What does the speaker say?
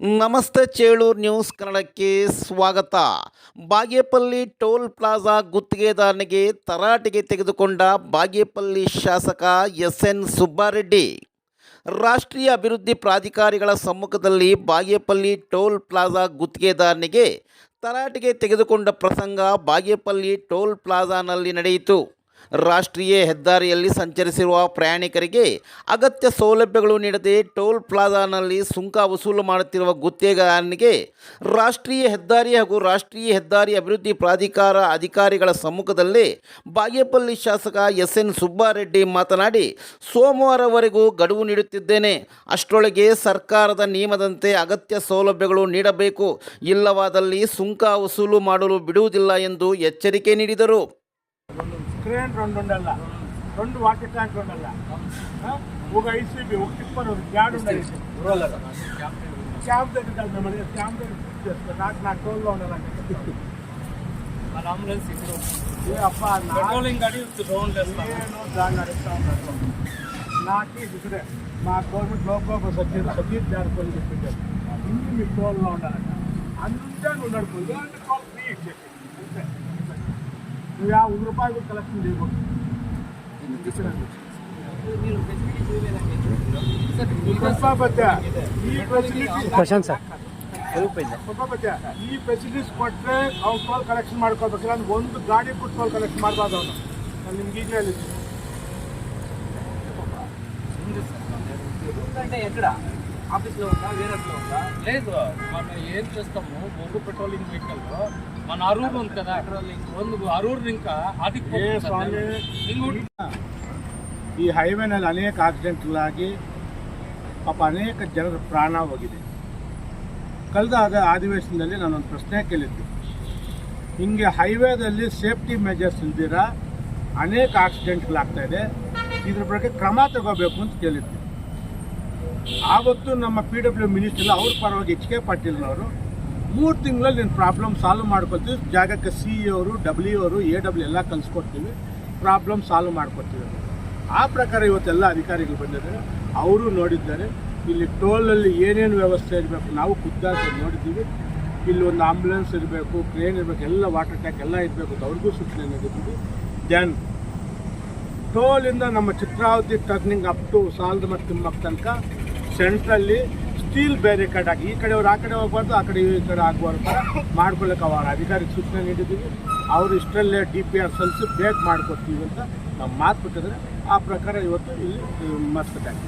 ನಮಸ್ತೆ ಚೇಳೂರು ನ್ಯೂಸ್ ಕನ್ನಡಕ್ಕೆ ಸ್ವಾಗತ. ಬಾಗೇಪಲ್ಲಿ ಟೋಲ್ ಪ್ಲಾಜಾ ಗುತ್ತಿಗೆದಾರನಿಗೆ ತರಾಟೆಗೆ ತೆಗೆದುಕೊಂಡ ಬಾಗೇಪಲ್ಲಿ ಶಾಸಕ ಎಸ್ ಎನ್ ಸುಬ್ಬಾರೆಡ್ಡಿ. ರಾಷ್ಟ್ರೀಯ ಅಭಿವೃದ್ಧಿ ಪ್ರಾಧಿಕಾರಿಗಳ ಸಮ್ಮುಖದಲ್ಲಿ ಬಾಗೇಪಲ್ಲಿ ಟೋಲ್ ಪ್ಲಾಜಾ ಗುತ್ತಿಗೆದಾರನಿಗೆ ತರಾಟೆಗೆ ತೆಗೆದುಕೊಂಡ ಪ್ರಸಂಗ ಬಾಗೇಪಲ್ಲಿ ಟೋಲ್ ಪ್ಲಾಜಾನಲ್ಲಿ ನಡೆಯಿತು. ರಾಷ್ಟ್ರೀಯ ಹೆದ್ದಾರಿಯಲ್ಲಿ ಸಂಚರಿಸಿರುವ ಪ್ರಯಾಣಿಕರಿಗೆ ಅಗತ್ಯ ಸೌಲಭ್ಯಗಳು ನೀಡದೆ ಟೋಲ್ ಪ್ಲಾಜಾನಲ್ಲಿ ಸುಂಕ ವಸೂಲು ಮಾಡುತ್ತಿರುವ ಗುತ್ತಿಗೆಗಾರನಿಗೆ ರಾಷ್ಟ್ರೀಯ ಹೆದ್ದಾರಿ ಹಾಗೂ ರಾಷ್ಟ್ರೀಯ ಹೆದ್ದಾರಿ ಅಭಿವೃದ್ಧಿ ಪ್ರಾಧಿಕಾರ ಅಧಿಕಾರಿಗಳ ಸಮ್ಮುಖದಲ್ಲಿ ಬಾಗೇಪಲ್ಲಿ ಶಾಸಕ ಎಸ್ ಎನ್ ಸುಬ್ಬಾರೆಡ್ಡಿ ಮಾತನಾಡಿ, ಸೋಮವಾರವರೆಗೂ ಗಡುವು ನೀಡುತ್ತಿದ್ದೇನೆ. ಅಷ್ಟರೊಳಗೆ ಸರ್ಕಾರದ ನಿಯಮದಂತೆ ಅಗತ್ಯ ಸೌಲಭ್ಯಗಳು ನೀಡಬೇಕು. ಇಲ್ಲವಾದಲ್ಲಿ ಸುಂಕ ವಸೂಲು ಮಾಡಲು ಬಿಡುವುದಿಲ್ಲ ಎಂದು ಎಚ್ಚರಿಕೆ ನೀಡಿದರು. ಕ್ರೇನ್ ರೊಂದು ಉಂಡಲ್ಲ ರೊಂದು ವಾಟರ್ ಟ್ಯಾಂಕ್ ಉಂಡಲ್ಲ ಹೋಗ ಐಸಿಬಿ ಹೋಗಿ ಟಿಪ್ಪರ್ ಒಂದು ಗ್ಯಾಡ್ ಉಂಡಲ್ಲ ಕ್ಯಾಂಪ್ దగ్గర నమ్మల్ని క్యాంప్ దగ్గర నాకు నా టోల్లో ఉండాలి మన అంబులెన్స్ ఇప్పుడు. ఏ అప్ప పెట్రోలింగ్ గడి రౌండ్ నేను దాన్ని అడుగుతా ఉన్నాను నాకు ఇక్కడే మా గవర్నమెంట్ లోపల సతీష్ సతీష్ దాడుకొని చెప్పింటారు ఇన్ని మీ టోల్లో ఉండాలంట. అంతా నువ్వు నడుపు ఫ్రీ ఇచ్చేసి అంతే. నువ్వు ఆ వంద రూపాయలు కలెక్షన్ చేయకూడదు మీరు ఫెసిలిటీస్ ఇవ్వలేదండి ಪ್ರಭಾಪತ್ಯ ಈ ಫೆಸಿಲಿಟಿ ಪ್ರಶಾಂತ್ ಸರ್ ಪ್ರಭಾಪತ್ಯ ಈ ಫೆಸಿಲಿಟೀಸ್ ಕೊಟ್ಟರೆ ಅವ್ನು ಟೋಲ್ ಕಲೆಕ್ಷನ್ ಮಾಡ್ಕೋಬೇಕು ಇಲ್ಲ ಒಂದು ಗಾಡಿ ಕೊಟ್ಟು ಟೋಲ್ ಕಲೆಕ್ಷನ್ ಮಾಡ್ಬಾರ್ದು ಅವನು ನಾನು ನಿಮ್ಗೆ ಈಗಲೇ ಹೇಳಿದ್ದು అంటే ఎక్కడ ఆఫీస్లో ఉందా వేరేట్లో ఉందా లేదు మనం ఏం చేస్తాము బొగ్గు పెట్రోలింగ్ వెహికల్ మన అరూరు ఉంది కదా పెట్రోలింగ్ ಒಂದು ಅರೂರು ఇంకా అది ಏ ಸ್ವಾಮಿ ఇంకోటి ಈ ಹೈವೇನಲ್ಲಿ ಅನೇಕ ಆಕ್ಸಿಡೆಂಟ್ಗಳಾಗಿ ಪಾಪ ಅನೇಕ ಜನರ ಪ್ರಾಣ ಹೋಗಿದೆ ಕಳೆದ ಅದ ಅಧಿವೇಶನದಲ್ಲಿ ನಾನೊಂದು ಪ್ರಶ್ನೆ ಕೇಳಿದ್ದೆ ಹಿಂಗೆ ಹೈವೇದಲ್ಲಿ ಸೇಫ್ಟಿ ಮೆಜರ್ಸ್ ಇಲ್ದಿರ ಅನೇಕ ಆಕ್ಸಿಡೆಂಟ್ಗಳಾಗ್ತಾ ಇದೆ ಇದ್ರ ಬಗ್ಗೆ ಕ್ರಮ ತಗೋಬೇಕು ಅಂತ ಕೇಳಿದ್ದೆ ಆವತ್ತು ನಮ್ಮ ಪಿ ಡಬ್ಲ್ಯೂ ಮಿನಿಸ್ಟರ್ ಅವ್ರ ಪರವಾಗಿ ಎಚ್ ಕೆ ಪಾಟೀಲ್ನವರು ಮೂರು ತಿಂಗಳಲ್ಲಿ ನೀನು ಪ್ರಾಬ್ಲಮ್ ಸಾಲ್ವ್ ಮಾಡ್ಕೊತೀವಿ ಜಾಗಕ್ಕೆ ಸಿ ಅವರು ಡಬ್ಲ್ಯೂ ಅವರು ಎ ಡಬ್ಲ್ಯೂ ಎಲ್ಲ ಕಲಿಸ್ಕೊಡ್ತೀವಿ. ಪ್ರಾಬ್ಲಮ್ ಸಾಲ್ವ್ ಮಾಡ್ಕೊತೀವಿ ಆ ಪ್ರಕಾರ ಇವತ್ತೆಲ್ಲ ಅಧಿಕಾರಿಗಳು ಬಂದಿದ್ದಾರೆ. ಅವರು ನೋಡಿದ್ದಾರೆ. ಇಲ್ಲಿ ಟೋಲಲ್ಲಿ ಏನೇನು ವ್ಯವಸ್ಥೆ ಇರಬೇಕು, ನಾವು ಖುದ್ದಾಗಿ ನೋಡಿದ್ದೀವಿ. ಇಲ್ಲಿ ಒಂದು ಆಂಬ್ಯುಲೆನ್ಸ್ ಇರಬೇಕು ಕ್ರೇನ್ ಇರಬೇಕು, ಎಲ್ಲ ವಾಟರ್ ಟ್ಯಾಂಕ್ ಎಲ್ಲ ಇರಬೇಕು ಅವ್ರಿಗೂ ಸೂಚನೆ ನೀಡಿದ್ದೀವಿ. ದೆನ್ ಟೋಲಿಂದ ನಮ್ಮ ಚಿತ್ರಾವತಿ ಟರ್ನಿಂಗ್ ಅಪ್ ಟು ಸಾಲದ ಮತ್ತು ತಿಮ್ಮಕ್ಕ ತನಕ ಸೆಂಟ್ರಲ್ಲಿ ಸ್ಟೀಲ್ ಬ್ಯಾರಿಕೇಡ್ ಹಾಕಿ, ಈ ಕಡೆಯವ್ರು ಆ ಕಡೆ ಹೋಗ್ಬಾರ್ದು, ಆ ಕಡೆ ಈ ಕಡೆ ಆಗ್ಬಾರ್ದು ಮಾಡ್ಕೊಳ್ಳೋಕೆ ಅವರ ಅಧಿಕಾರಿಗೆ ಸೂಚನೆ ನೀಡಿದ್ದೀವಿ. ಅವರು ಇಷ್ಟರಲ್ಲೇ ಡಿ ಪಿ ಆರ್ ಸಲ್ಲಿಸಿ ಬೇಗ ಮಾಡ್ಕೊಡ್ತೀವಿ ಅಂತ ನಾವು ಮಾತು ಬಿಟ್ಟಿದ್ರೆ ಆ ಪ್ರಕಾರ ಇವತ್ತು ಇಲ್ಲಿ ಮಸ್ತ್ ಟ್ಯಾಂಕ್